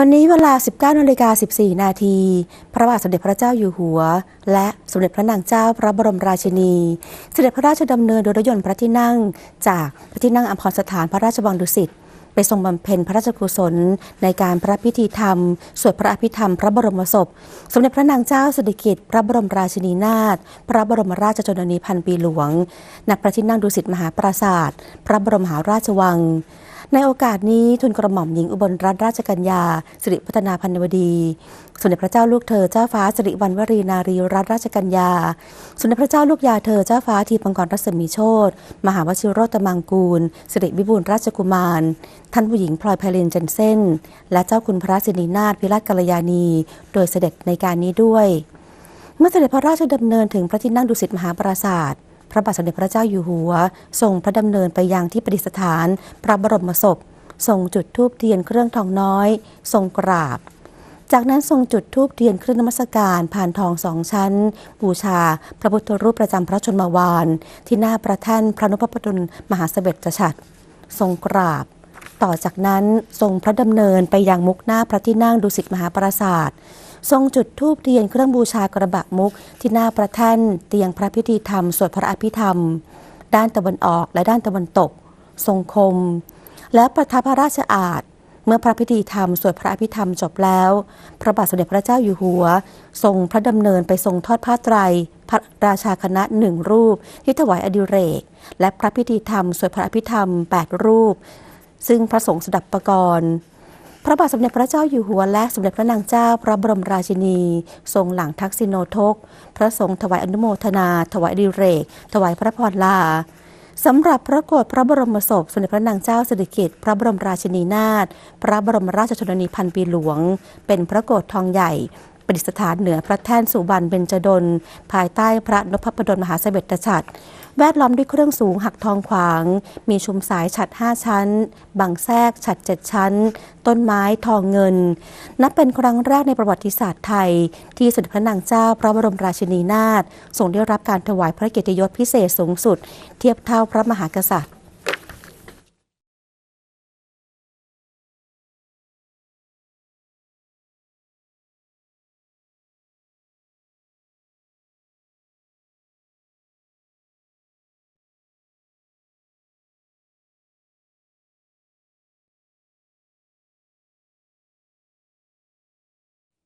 วันนี้เวลา 19นาฬิกา14 นาที พระบาทสมเด็จพระเจ้าอยู่หัว และสมเด็จพระนางเจ้าพระบรมราชินี เสด็จพระราชดำเนินโดยรถยนต์พระที่นั่ง จากพระที่นั่งอัมพรสถานพระราชวังดุสิตไปทรงบำเพ็ญพระราชกุศล ในการพระพิธีธรรม สวดพระอภิธรรม พระบรมศพ สมเด็จพระนางเจ้าสิริกิติ์พระบรมราชินีนาถพระบรมราชชนนีพันปีหลวงณพระที่นั่งดุสิตมหาปราสาทพระบรมหาราชวัง ในโอกาสนี้ทุนกระหม่อมหญิงอุบลรัตนราชกัญญาสิริพัฒนาพันวดี สมเด็จพระเจ้าลูกเธอเจ้าฟ้าสิริวัณวรีนารีรัตนราชกัญญา สมเด็จพระเจ้าลูกยาเธอเจ้าฟ้าทีปังกรรัศมีโชตมหาวชิโรตมังกูลสิริวิบูลราชกุมาร ท่านผู้หญิงพลอยไพลินเจนเซนและเจ้าคุณพระสินีนาถพิราชกัลยาณี โดยเสด็จในการนี้ด้วย เมื่อเสด็จพระราชดำเนินถึงพระที่นั่งดุสิตมหาปราศาสตร์ พระบาทสมเด็จพระเจ้าอยู่หัว ทรงพระดำเนินไปยังที่ประดิษฐาน พระบรมศพ ทรงจุดธูปเทียนเครื่องทองน้อย ทรงกราบ จากนั้นทรงจุดธูปเทียนเครื่องนมัสการผ่านทองสองชั้น บูชา พระพุทธรูปประจำพระชนมวาน ที่หน้าประท่นพระนพพดลมหาเสด็จฉัตรทรงกราบต่อจากนั้นทรงพระดำเนินไปยังมุกหน้าพระที่นั่งดุสิตมหาปราศาสตร์ ทรงจุดธูปเทียนเครื่องบูชากระบะมุก ที่หน้าพระแท่นเตียงพระพิธีธรรมสวดพระอภิธรรม ด้านตะวันออกและด้านตะวันตก ทรงคม และประทับพระราชอาณเมื่อพระพิธีธรรมสวดพระอภิธรรมจบแล้ว พระบาทสมเด็จพระเจ้าอยู่หัว ทรงพระดำเนินไปทรงทอดผ้าไตร พระราชาคณะหนึ่งรูป ที่ถวายอดิเรก และพระพิธีธรรมสวดพระอภิธรรม 8 รูป ซึ่งพระสงฆ์สดับประกรณ์ พระบาทสมเด็จพระเจ้าอยู่หัวและสมเด็จพระนางเจ้าพระบรมราชินี ทรงหลังทักษิโนทก พระสงฆ์ถวายอนุโมทนา ถวายดิเรก ถวายพระพรลาสำหรับพระโกรธพระบรมศพสมเด็จพระนางเจ้าสิริกิติ์พระบรมราชินีนาถพระบรมราชชนนีพันปีหลวง เป็นพระโกรธทองใหญ่ประดิษฐานเหนือพระแท่นสุบรรณเบญจดลภายใต้พระนพพดลมหาเสด็จฉัตร แวดล้อมด้วยเครื่องสูงหักทองขวาง มีชุมสายฉัดห้าชั้น บังแทกฉัดเจ็ดชั้น ต้นไม้ทองเงิน นับเป็นครั้งแรกในประวัติศาสตร์ไทย ที่สมเด็จพระนางเจ้าพระบรมราชินีนาถทรงได้รับการถวายพระเกียรติยศพิเศษสูงสุด เทียบเท่าพระมหากษัตริย์